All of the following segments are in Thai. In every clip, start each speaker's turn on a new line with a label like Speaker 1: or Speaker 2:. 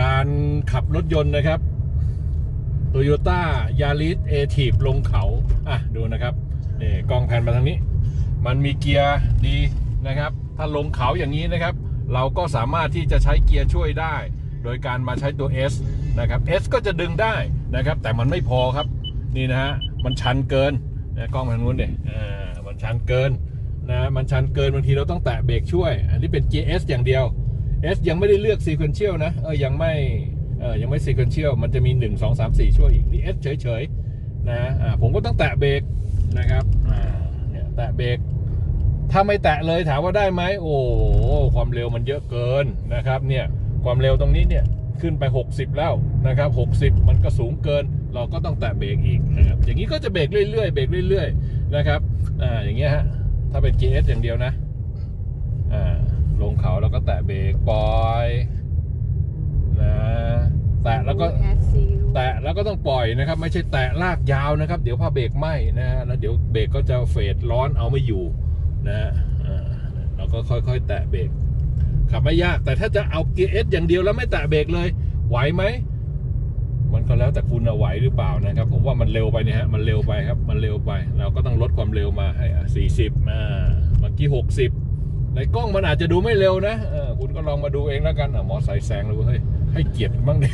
Speaker 1: การขับรถยนต์นะครับ Toyota Yaris a t i v ลงเขา อะ ดูนะครับนี่กล้องแผนมาทางนี้ มันมีเกียร์ดีนะครับ ถ้าลงเขาอย่างนี้นะครับ เราก็สามารถที่จะใช้เกียร์ช่วยได้ โดยการมาใช้ตัว S นะครับ S ก็จะดึงได้นะครับ แต่มันไม่พอครับ นี่นะฮะ มันชันเกินนะกล้องทางนู้นเนี่ยอ่ามันชันเกินนะ มันชันเกินบางทีเราต้องแตะเบรกช่วย อันนี้เป็นเกียร์ S อย่างเดียว S ยังไม่ได้เลือก sequential นะเออยังไม่เออยังไม่ sequential มันจะมี 1 2 3 4 ช่วยอีกนี่ S เฉยๆนะอ่าผมก็ต้องแตะเบรกนะครับอ่าเนี่ยแตะเบรกถ้าไม่แตะเลยถามว่าได้ไหมโอ้ความเร็วมันเยอะเกินนะครับเนี่ยความเร็วตรงนี้เนี่ยขึ้นไป 60 แล้วนะครับ 60 มันก็สูงเกิน เราก็ต้องแตะเบรกอีกนะครับอย่างนี้ก็จะเบรกเรื่อยๆเบรกเรื่อยๆนะครับอ่าอย่างเงี้ยฮะถ้าเป็น GS อย่างเดียวนะอ่า ลงเขาแล้วก็แตะเบรกปล่อยนะแตะแล้วก็
Speaker 2: แอดซิล
Speaker 1: แตะแล้วก็ต้องปล่อยนะครับ ไม่ใช่แตะลากยาวนะครับ เดี๋ยวพอเบรกไหม้นะฮะแล้วเดี๋ยวเบรกก็จะเฟดร้อนเอาไม่อยู่นะฮะอ่าเราก็ค่อยๆ แตะเบรกขับไม่ยากแต่ถ้าจะเอาเกียร์เอสอย่างเดียวแล้วไม่แตะเบรกเลยไหวไหมมันก็แล้วแต่คุณนะไหวหรือเปล่านะครับ ผมว่ามันเร็วไปเนี่ยฮะมันเร็วไปครับ มันเร็วไป เราก็ต้องลดความเร็วมาให้สี่สิบอ่าเมื่อกี้หกสิบ ในกล้องมันอาจจะดูไม่เร็วนะเออคุณก็ลองมาดูเองแล้วกันอะมอไซค์แซงเลยเฮ้ยให้เกียรติบ้างดิ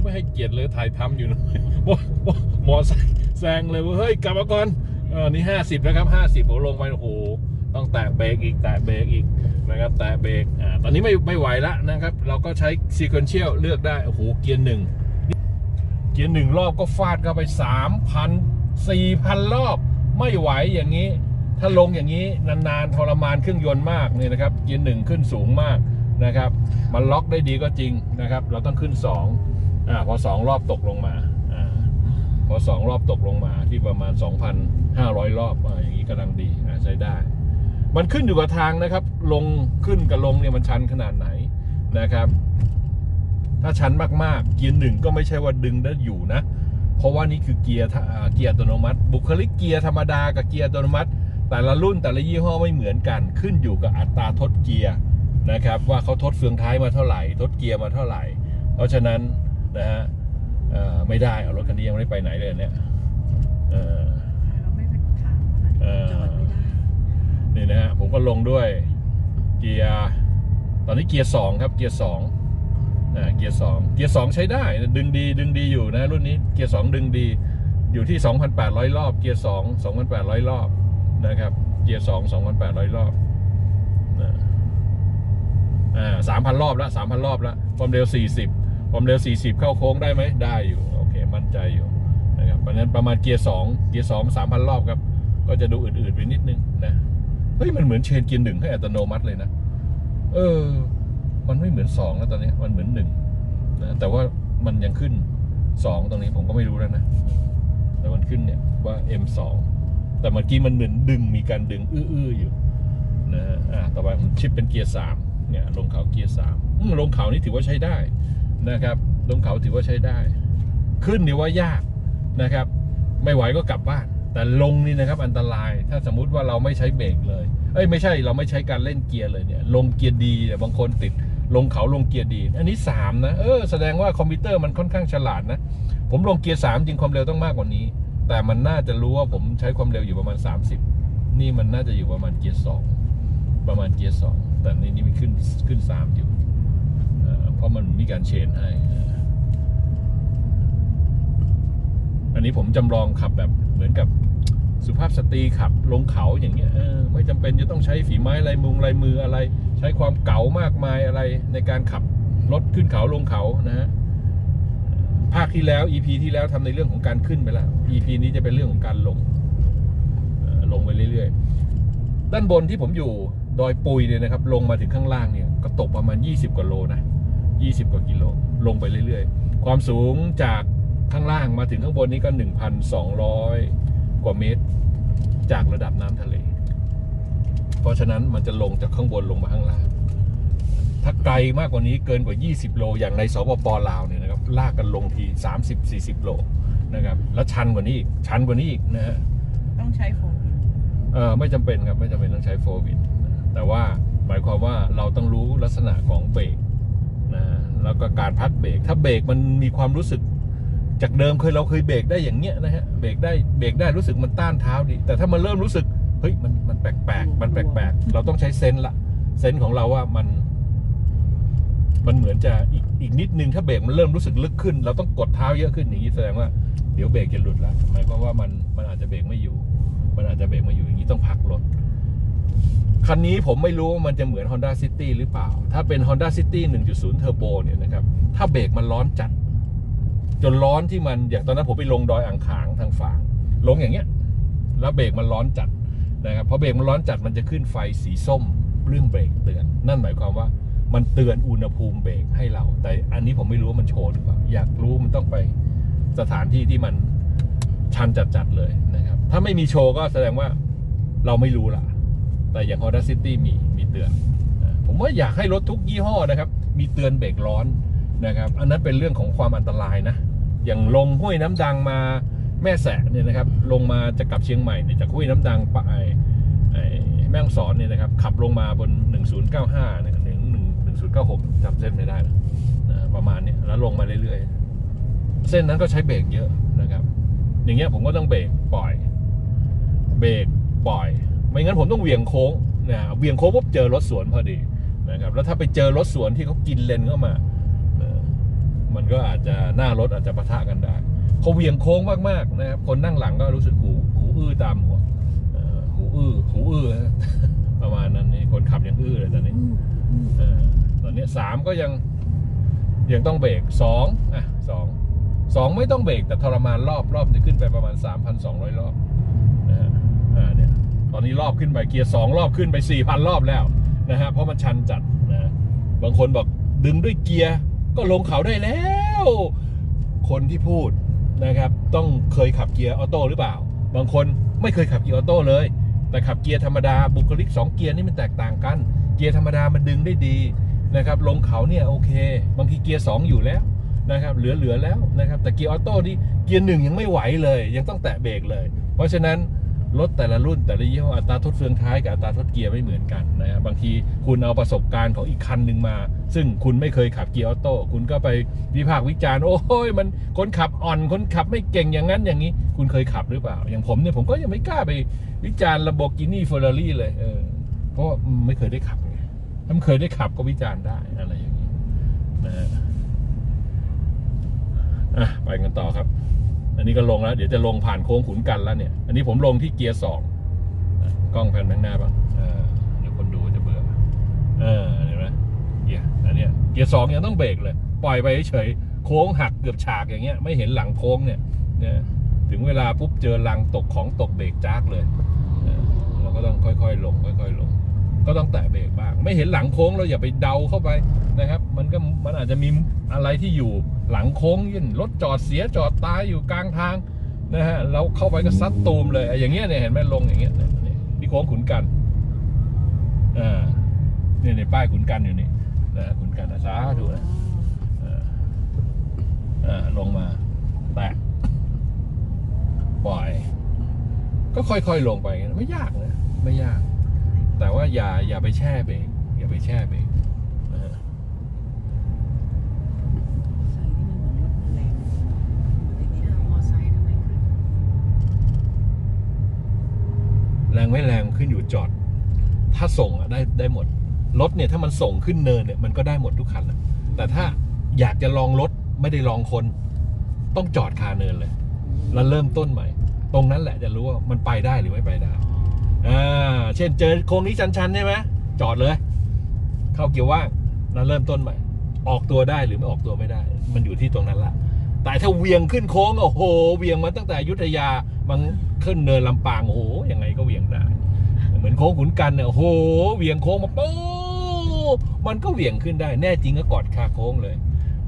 Speaker 1: ไม่ให้เกียรติเลยถ่ายทำอยู่นะมอมอมอไซค์แซงเลยเว่าเฮ้ยกลับมาก่อนเออนี่ห้าสิบแล้วครับห้าสิบผมลงไปโอ้โหต้องแตะเบรกอีกแตะเบรกอีกนะครับแตะเบรกอ่าตอนนี้ไม่ไม่ไหวแล้วนะครับ เราก็ใช้ซีเควนเชียลเลือกได้โอ้โหเกียร์หนึ่งเกียร์หนึ่งรอบก็ฟาดเข้าไปสามพันสี่พันรอบไม่ไหวอย่างนี้ ถ้าลงอย่างนี้นานๆทรมานเครื่องยนต์มากเนี่ยนะครับเกียร์หนึ่งขึ้นสูงมากนะครับมันล็อกได้ดีก็จริงนะครับ เราต้องขึ้นสองอ่าพอสองรอบตกลงมาอ่าพอสองรอบตกลงมาที่ประมาณ 2,500 รอบอ่าอย่างนี้กำลังดีอ่าใช้ได้ มันขึ้นอยู่กับทางนะครับ ลงขึ้นกับลงเนี่ยมันชันขนาดไหนนะครับ ถ้าชันมากๆ เกียร์หนึ่งก็ไม่ใช่ว่าดึงได้อยู่นะ เพราะว่านี่คือเกียร์เกียร์อัตโนมัติ บุคลิกเกียร์ธรรมดากับเกียร์อัตโนมัติ แต่ละรุ่นแต่ละยี่ห้อไม่เหมือนกัน ขึ้นอยู่กับอัตราทดเกียร์นะครับ ว่าเขาทดเฟืองท้ายมาเท่าไหร่ ทดเกียร์มาเท่าไหร่ เพราะฉะนั้นนะฮะเอ่อไม่ได้เอารถคันนี้ยังไม่ได้ไปไหนเลยเนี่ยเออ
Speaker 2: เราไม่เป็นถามอะไร
Speaker 1: เออ
Speaker 2: จอดไม่ได้
Speaker 1: นี่นะฮะผมก็ลงด้วยเกียร์ตอนนี้เกียร์สองครับเกียร์สองอ่าเกียร์สองเกียร์สองใช้ได้ดึงดีดึงดีอยู่นะรุ่นนี้เกียร์สองดึงดีอยู่ที่ 2,800 รอบ เกียร์สอง2,800 รอบ นะครับเกียร์สอง2,800รอบนะอ่า3,000รอบแล้ว3,000รอบแล้วความเร็ว40ความเร็ว40เข้าโค้งได้ไหมได้อยู่โอเค มั่นใจอยู่นะครับเพราะฉะนั้นประมาณเกียร์สองเกียร์สอง3,000รอบครับ ก็จะดูอื่นๆไปนิดนึงนะเฮ้ยมันเหมือนเชนเกียร์หนึ่งให้อัตโนมัติเลยนะเออ มันไม่เหมือนสองแล้วตอนนี้มันเหมือนหนึ่งนะแต่ว่ามันยังขึ้นสองตรงนี้ผมก็ไม่รู้แล้วนะ แต่มันขึ้นเนี่ยว่า M2 แต่เมื่อกี้มันเหมือนดึงมีการดึงอื้อๆอยู่นะฮะอ่าต่อไปผมชิปเป็นเกียร์สามเนี่ยลงเขาเกียร์สามลงเขานี่ถือว่าใช้ได้นะครับ ลงเขาถือว่าใช้ได้ ขึ้นนี่ว่ายากนะครับ ไม่ไหวก็กลับบ้าน แต่ลงนี่นะครับอันตรายถ้าสมมุติว่าเราไม่ใช้เบรกเลยเอ้ยไม่ใช่เราไม่ใช้การเล่นเกียร์เลยเนี่ย ลงเกียร์ดีแต่บางคนติดลงเขาลงเกียร์ดี อันนี้สามนะ เออ แสดงว่าคอมพิวเตอร์มันค่อนข้างฉลาดนะ ผมลงเกียร์สามจริงความเร็วต้องมากกว่านี้ แต่มันน่าจะรู้ว่าผมใช้ความเร็วอยู่ประมาณ 30 นี่มันน่าจะอยู่ประมาณเกียร์สองประมาณเกียร์สองแต่ในนี้มันขึ้นขึ้นสามอยู่เพราะมันมีการเชนให้เอออันนี้ผมจำลองขับแบบเหมือนกับสุภาพสตรีขับลงเขาอย่างเงี้ยไม่จำเป็นจะต้องใช้ฝีไม้ลายมุงลายมืออะไร ใช้ความเก๋ามากมายอะไรในการขับรถขึ้นเขาลงเขานะฮะ ภาคที่แล้ว EP ที่แล้วทำในเรื่องของการขึ้นไปแล้ว EP นี้จะเป็นเรื่องของการลงลงไปเรื่อยๆ ด้านบนที่ผมอยู่ดอยปุยเนี่ยนะครับ ลงมาถึงข้างล่างเนี่ยก็ตกประมาณ 20 กว่าโลนะ20 กว่ากิโล ลงไปเรื่อยๆ ความสูงจากข้างล่างมาถึงข้างบนนี้ก็ 1,200 กว่าเมตร จากระดับน้ำทะเล เพราะฉะนั้นมันจะลงจากข้างบนลงมาข้างล่าง ถ้าไกลมากกว่านี้เกินกว่า 20 โลอย่างในสปปลาวเนี่ยนะ ลากกันลงที 30-40 โลนะครับ แล้วชันกว่านี้อีก ชันกว่านี้อีกนะฮะ
Speaker 2: ต้องใช้โฟม
Speaker 1: เออไม่จำเป็นครับ ไม่จำเป็นต้องใช้โฟวินแต่ว่าหมายความว่าเราต้องรู้ลักษณะของเบรกนะก็การพักเบรก ถ้าเบรกมันมีความรู้สึก จากเดิมเคยเราเคยเบรกได้อย่างเงี้ยนะฮะ เบรกได้ เบรกได้รู้สึกมันต้านเท้าดี แต่ถ้ามันเริ่มรู้สึก เฮ้ย มัน มันแปลกๆ มันแปลกๆ เราต้องใช้เซนส์ละ เซนส์ของเราว่ามัน มันเหมือนจะอีกอีกนิดนึงถ้าเบรกมันเริ่มรู้สึกลึกขึ้น เราต้องกดเท้าเยอะขึ้นอย่างนี้แสดงว่าเดี๋ยวเบรกจะหลุดล้วหมายความว่ามันมันอาจจะเบรกไม่อยู่ มันอาจจะเบรกไม่อยู่อย่างนี้ต้องพักรถคันนี้ผมไม่รู้ว่ามันจะเหมือน Honda City หรือเปล่า ถ้าเป็น Honda City 1.0 Turbo เนี่ยนะครับ ถ้าเบรกมันร้อนจัด จนร้อนที่มัน อย่างตอนนั้นผมไปลงดอยอ่างขางทางฝาง ลงอย่างเงี้ย แล้วเบรกมันร้อนจัดนะครับพอเบรกมันร้อนจัดมันจะขึ้นไฟสีส้มเรื่องเบรกเตือน นั่นหมายความว่า มันเตือนอุณหภูมิเบรกให้เรา แต่อันนี้ผมไม่รู้ว่ามันโชว์หรือเปล่า อยากรู้มันต้องไปสถานที่ที่มันชันจัดๆเลยนะครับ ถ้าไม่มีโชว์ก็แสดงว่าเราไม่รู้ละแต่อย่าง Honda City มีมีเตือน ผมว่าอยากให้รถทุกยี่ห้อนะครับ มีเตือนเบรกร้อนนะครับ อันนั้นเป็นเรื่องของความอันตรายนะ อย่างลงห้วยน้ำดังมาแม่แสะเนี่ยนะครับ ลงมาจะกลับเชียงใหม่เนี่ยจากห้วยน้ำดังไปแม่ฮ่องสอนเนี่ยนะครับ ขับลงมาบน 1095เนี่ย 1 1 1096จำเส้นไม่ได้นะนะประมาณเนี้ยแล้วลงมาเรื่อยๆ เส้นนั้นก็ใช้เบรกเยอะนะครับ อย่างเงี้ยผมก็ต้องเบรกปล่อย เบรกปล่อย ไม่งั้นผมต้องเหวี่ยงโค้งนะเหวี่ยงโค้งปุ๊บเจอรถสวนพอดีนะครับแล้วถ้าไปเจอรถสวนที่เขากินเลนเข้ามาเออมันก็อาจจะหน้ารถอาจจะปะทะกันได้พอเหวี่ยงโค้งมากๆนะครับคนนั่งหลังก็รู้สึกหูหูอื้อตามหัวเออหูอื้อหูอื้อนะประมาณนั้นนี่คนขับยังอื้อเลยตอนนี้
Speaker 2: อ
Speaker 1: นนี้สามก็ยังยังต้องเบรกสองอะสองสองไม่ต้องเบรกแต่ทรมานรอบรอบจะขึ้นไปประมาณ 3,200 รอบนะฮะอ่าเนี่ยตอนนี้รอบขึ้นไปเกียร์สองรอบขึ้นไป 4,000 รอบแล้วนะฮะเพราะมันชันจัดนะบางคนบอกดึงด้วยเกียร์ก็ลงเขาได้แล้ว คนที่พูดนะครับต้องเคยขับเกียร์ออโต้หรือเปล่า บางคนไม่เคยขับเกียร์ออโต้เลย แต่ขับเกียร์ธรรมดาบุคลิก 2 เกียร์นี่มันแตกต่างกัน เกียร์ธรรมดามันดึงได้ดี นะครับลงเขาเนี่ยโอเค บางทีเกียร์2อยู่แล้วนะครับเหลือๆแล้วนะครับแต่เกียร์ออโต้นี่เกียร์หนึ่งยังไม่ไหวเลย ยังต้องแตะเบรกเลย เพราะฉะนั้นรถแต่ละรุ่นแต่ละยี่ห้ออัตราทดเฟืองท้ายกับอัตราทดเกียร์ไม่เหมือนกันนะครับบางทีคุณเอาประสบการณ์ของอีกคันหนึ่งมา ซึ่งคุณไม่เคยขับเกียร์ออโต้คุณก็ไปวิพากษ์วิจารณ์โอ้ยมันคนขับอ่อนคนขับไม่เก่งอย่างนั้นอย่างนี้ คุณเคยขับหรือเปล่า อย่างผมเนี่ยผมก็ยังไม่กล้าไปวิจารณ์ระบบกินี่เฟอร์รารี่เลยเออเพราะไม่เคยได้ขับ ถ้ามันเคยได้ขับก็วิจารณ์ได้อะไรอย่างนี้นะฮะอะไปกันต่อครับ อันนี้ก็ลงแล้ว เดี๋ยวจะลงผ่านโค้งขุนกันแล้วเนี่ย อันนี้ผมลงที่เกียร์สองกล้องแผ่นข้างหน้าบ้างเออเดี๋ยวคนดูจะเบื่อเออเห็นไหมเกียร์อันเนี้ยเกียร์สองยังต้องเบรกเลย ปล่อยไปเฉยโค้งหักเกือบฉากอย่างเงี้ย ไม่เห็นหลังโค้งเนี่ยเนี่ยถึงเวลาปุ๊บเจอรังตกของตกเบรกจากเลยเออเราก็ต้องค่อยๆลง ค่อยๆลง ก็ต้องแตะเบรกบ้าง ไม่เห็นหลังโค้งเราอย่าไปเดาเข้าไปนะครับ มันก็มันอาจจะมีอะไรที่อยู่หลังโค้งเช่นรถจอดเสียจอดตายอยู่กลางทางนะฮะเราเข้าไปก็ซัดตูมเลยอย่างเงี้ยเนี่ยเห็นไหมลงอย่างเงี้ยนี่โค้งขุนกันอ่าเนี่ยในป้ายขุนกันอยู่นี่นะขุนกันนะสาธุนะอ่าอ่าลงมาแตะปล่อย ก็ค่อยๆลงไปงี้ไม่ยากนะไม่ยาก แต่ว่าอย่าอย่าไปแช่เบรกอย่าไปแช่เบรกนะฮะ
Speaker 2: ใส่ที่มันเหมือนรถมันแรงแต่นี่เอามอไซค์ทำไมขึ้น
Speaker 1: แรงไม่แรงขึ้นอยู่จอด ถ้าส่งอะได้ได้หมด รถเนี่ยถ้ามันส่งขึ้นเนินเนี่ยมันก็ได้หมดทุกคันอะแต่ถ้าอยากจะลองรถไม่ได้ลองคน ต้องจอดคาเนินเลย แล้วเริ่มต้นใหม่ ตรงนั้นแหละจะรู้ว่ามันไปได้หรือไม่ไปได้ อ่าเช่นเจอโค้งนี้ชันๆใช่ไหมจอดเลย เข้าเกียร์ว่างแล้วเริ่มต้นใหม่ ออกตัวได้หรือไม่ออกตัวไม่ได้ มันอยู่ที่ตรงนั้นละแต่ถ้าเวียงขึ้นโค้งโอ้โหเวียงมาตั้งแต่อยุธยามันขึ้นเนินลำปางโอ้โหยังไงก็เวียงได้ เหมือนโค้งขุนกันเนี่ยโอ้โหเวียงโค้งมาโป๊ะมันก็เวียงขึ้นได้แน่จริงก็กอดคาโค้งเลย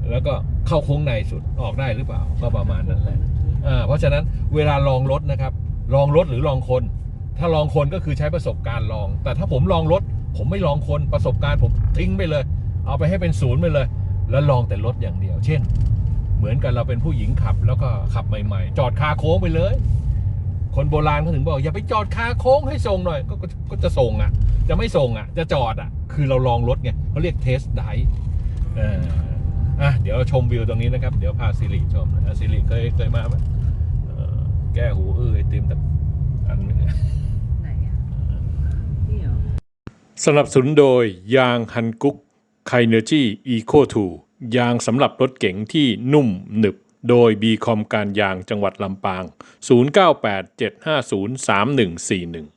Speaker 1: แล้วก็เข้าโค้งในสุดออกได้หรือเปล่าก็ประมาณนั้นแหละอ่าเพราะฉะนั้นเวลาลองรถนะครับ ลองรถหรือลองคน ถ้าลองคนก็คือใช้ประสบการณ์ลอง แต่ถ้าผมลองรถ ผมไม่ลองคนประสบการณ์ผมทิ้งไปเลย เอาไปให้เป็นศูนย์ไปเลย แล้วลองแต่รถอย่างเดียว เช่น เหมือนกันเราเป็นผู้หญิงขับ แล้วก็ขับใหม่ ๆ จอดคาโค้งไปเลย คนโบราณเขาถึงบอกอย่าไปจอดคาโค้งให้ส่งหน่อยก็ก็ก็จะส่งอะ จะไม่ส่งอะ จะจอดอะ คือเราลองรถไงเขาเรียกเทสไดเอออะเดี๋ยวชมวิวตรงนี้นะครับ เดี๋ยวพาสิริชมนะสิริเคยเคยมาไหมเอ่อแก้หูอื้อไอติมแต่อันหนึงอะ
Speaker 2: ไหนอะนี่เหรอ
Speaker 1: สนับสนุนโดยยางฮันกุกไคเนอร์จีอีโคทูยางสำหรับรถเก๋งที่นุ่มหนึบ โดยบีคอมการยางจังหวัดลำปาง 0987503141